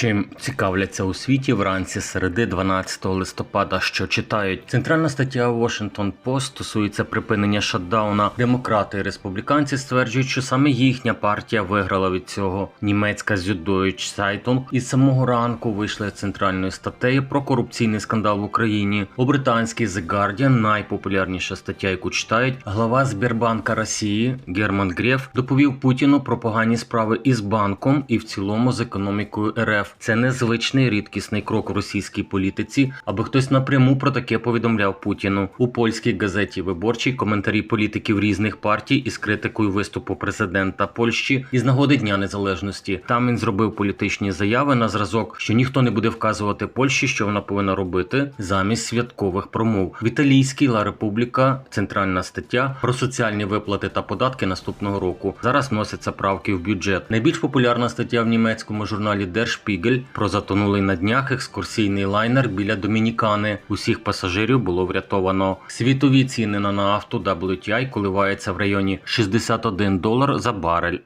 Чим цікавляться у світі вранці середи 12 листопада, що читають центральна стаття Washington Post стосується припинення шатдауна. Демократи і республіканці стверджують, що саме їхня партія виграла від цього. Німецька Süddeutsche Zeitung із самого ранку вийшла центральною статтею про корупційний скандал в Україні. У британській The Guardian найпопулярніша стаття, яку читають, глава Збірбанка Росії Герман Греф доповів Путіну про погані справи із банком і в цілому з економікою РФ. Це незвичний рідкісний крок у російській політиці, аби хтось напряму про таке повідомляв Путіну. У польській газеті Виборчій коментарі політиків різних партій із критикою виступу президента Польщі із нагоди Дня Незалежності. Там він зробив політичні заяви на зразок, що ніхто не буде вказувати Польщі, що вона повинна робити замість святкових промов. В італійській Ла Републіка центральна стаття про соціальні виплати та податки наступного року. Зараз вносяться правки в бюджет. Найбільш популярна стаття в німецькому журналі Der про затонулий на днях екскурсійний лайнер біля Домінікани. Усіх пасажирів було врятовано. Світові ціни на нафту WTI коливаються в районі 61 долар за барель.